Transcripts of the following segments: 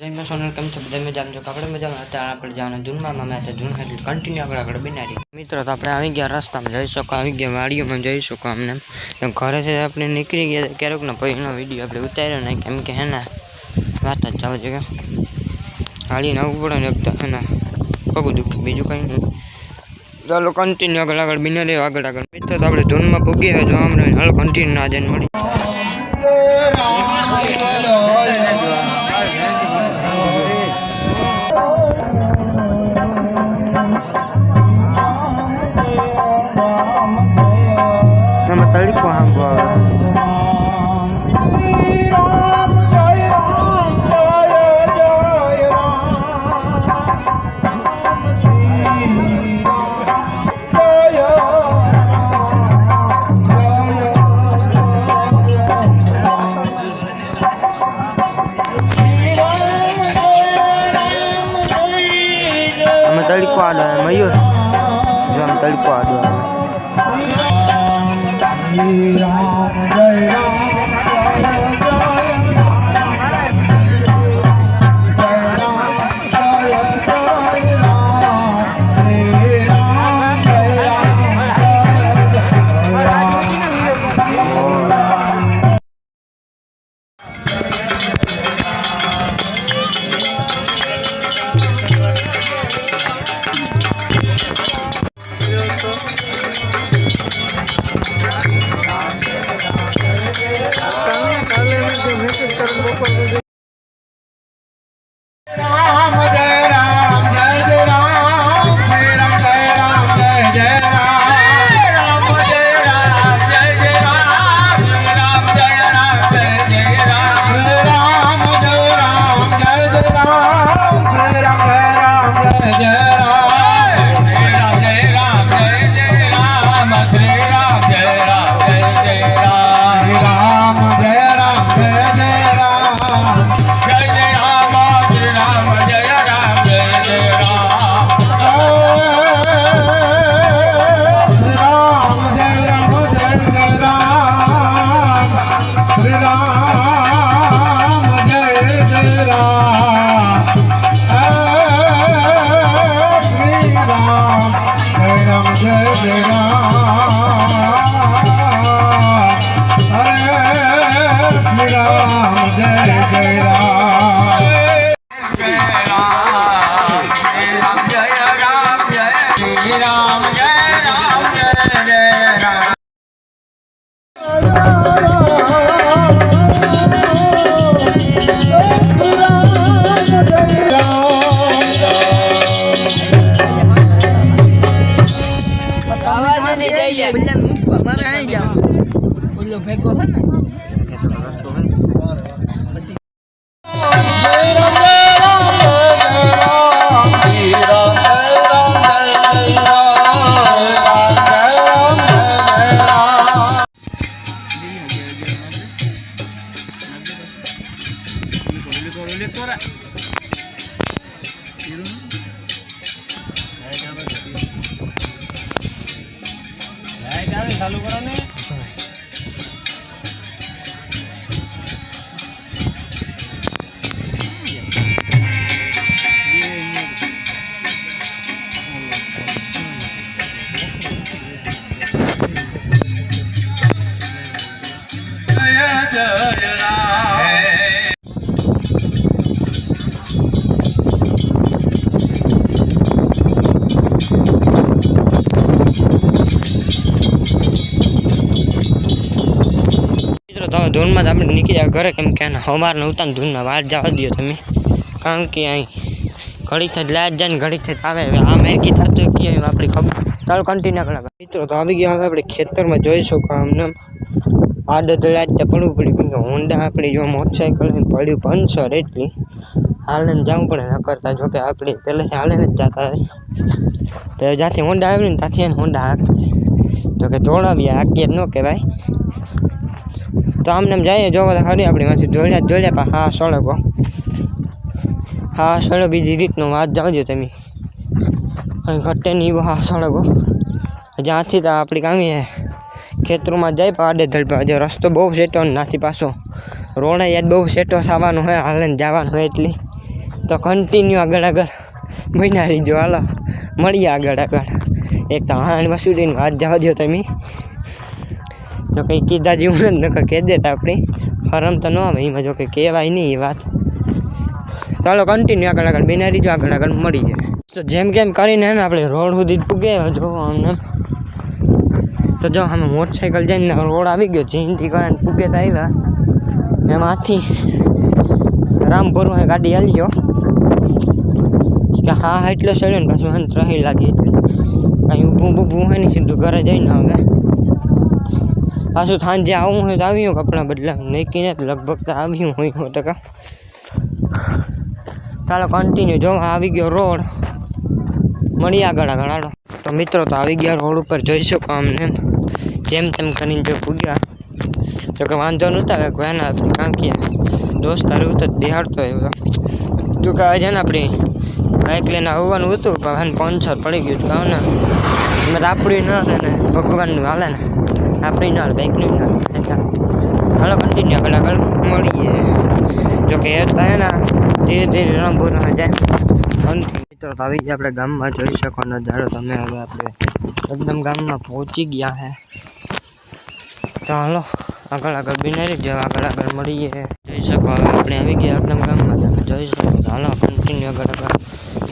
જય સોનલ કેમ છો બધા મજામાં છો આપણે મજામાં અત્યારે આપણે જવાના. જૂનમાં મેં અત્યારે જૂન ખાલી કન્ટિન્યુ આગળ આગળ બનાવી મિત્રો, તો આપણે આવી ગયા રસ્તામાં. જઈ શકો, આવી ગયા વાડીઓમાં જઈ શકો અમને. તો ઘરે છે, આપણે નીકળી ગયા ક્યારેક ને પહેલો વીડિયો આપણે ઉતાર્યો ને કેમ કે હેના, વાત જ જાવ છે કે. હાલીને આવવું પડે ને એક તો હેના, પગું દુખતું બીજું કંઈ નહીં. ચાલો કન્ટિન્યુ આગળ આગળ બિના રહ્યો આગળ આગળ. મિત્રો, તો આપણે ધૂનમાં પૂગી આવ્યો જો હમણાં હાલો કન્ટિન્યુ આજે મળી મયુર જો આમ તડકો આડો આવે করব જાવ ઓલો ભેગો હે ને ચાલુ કરો ને ધૂનમાં જ આપણે નીકળી જાય ઘરે કેમ કે અમાર નહોતા ધૂનમાં વાર જવા દો તમે. કારણ કે અહીં ઘડીક થાય લાઈટ જાય ને ઘડીક થાય આવે. આ મેરકી થતું કે આપણી ખબર? ચાલો કન્ટિન્યુ આગળ. મિત્રો, તો આવી ગયા હવે આપણે ખેતરમાં જોઈ શકો અમને આડત લાઈટ પડવું પડ્યું કેમ કે હોન્ડા આપણી જો મોટરસાઇકલ પડ્યું પંચર એટલી. હાલને જવું પડે, ન કરતા જો કે આપણે પહેલેથી હાલે જ જતા તો જ્યાંથી હોન્ડા આવ્યું ને ત્યાંથી એને હોન્ડા હાંકતા તો કે દોડાવીએ હાકીએ ન કહેવાય. તો આમને જઈએ જોવા તો ખરી આપણી માંથી જોડ્યા જોડ્યા પણ હા, સળગો હા. સળો બીજી રીતનો વાત જાણજો તમે. અહીં ઘટે નહીં હા સળગો જ્યાંથી તો આપણી કામી ખેતરોમાં જાય પણ આડે ધડ જે રસ્તો બહુ સેટો નાથી પાછો. રોડ યાદ બહુ સેટો થવાનું હોય હાલે જવાનું હોય એટલી. તો કન્ટિન્યુ આગળ આગળ. મહિના રહીજો હાલો. મળીએ આગળ આગળ. એક તો હાણ વસુડીને વાત જવા દો તમે. જો કંઈ કીધા જેવું જ નકર કહી દેતા આપણે. હરમ તો ન આવે, એમાં જો કંઈ કહેવાય નહીં એ વાત. ચાલો કન્ટિન્યુ આગળ આગળ બેના રીજો આગળ આગળ મળી જાય. તો જેમ કેમ કરીને ને આપણે રોડ સુધી પૂગે જો અમને તો જો અમે મોટરસાઇકલ જઈને રોડ આવી ગયો, જીનથી કરીને પૂગે તો આવ્યા. એમાંથી રામપુરમાં ગાડી હાલ્યો. કે હા એટલો સડ્યો ને પાછું ત્રહી લાગી એટલે. કાંઈ ઊભું ઊભું હોય ને સીધું ઘરે જઈને હવે પાછું સાંજે આવું હોય તો આવ્યું, કપડાં બદલા નીકળીને લગભગ તો આવ્યું હોય સો ટકા. ચાલો કન્ટિન્યુ જો આવી ગયો રોડ. મળી આગળ આગળ તો મિત્રો, તો આવી ગયા રોડ ઉપર જોઈ શકો અમને જેમ તેમ કરીને જો પૂગ્યા. તો કે વાંધો નહોતા કોઈ ના આપણી કારણ કે દોસ્તાર એવું તો બિહાડતો એવો. તું કે આજે ને આપણી બાઇક લઈને આવવાનું હતું, પણ પંચર પડી ગયું હતું કાં ને રાપડી ન ને, ભગવાનનું હાલે ને. આપણી નાળ હાલે નાળ. હાલો કન્ટિન્યુ આગળ મળીએ. જોકે ને ધીરે ધીરે રામપુરમાં જાય મિત્રો આવી ગયા આપણે ગામમાં જોઈ શકો નજારો. તમે હવે આપણે એકદમ ગામમાં પહોંચી ગયા હે. તો હાલો, આગળ આગળ બિનારી જાવ આગળ આગળ મળીએ. જોઈ શકો હવે આપણે આવી ગયા એકદમ ગામમાં. તમે જોઈ શકો તો હાલો કન્ટિન્યુ આગળ આગળ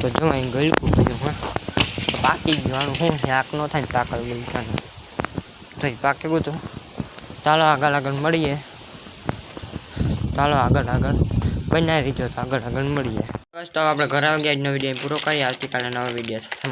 તો જો અહીં ગયું હા જવાનું શું છે? આક ન થાય ને પાકલ ગયું એ પાકી ગયું ચાલો આગળ આગળ મળીએ. ચાલો આગળ આગળ. બનાવી દો તો આગળ આગળ મળીએ. બસ તો આપણે ઘરે આવી ગયા, આજનો વીડિયો પૂરો કરીએ. આવતીકાલે નવો વીડિયો સાથે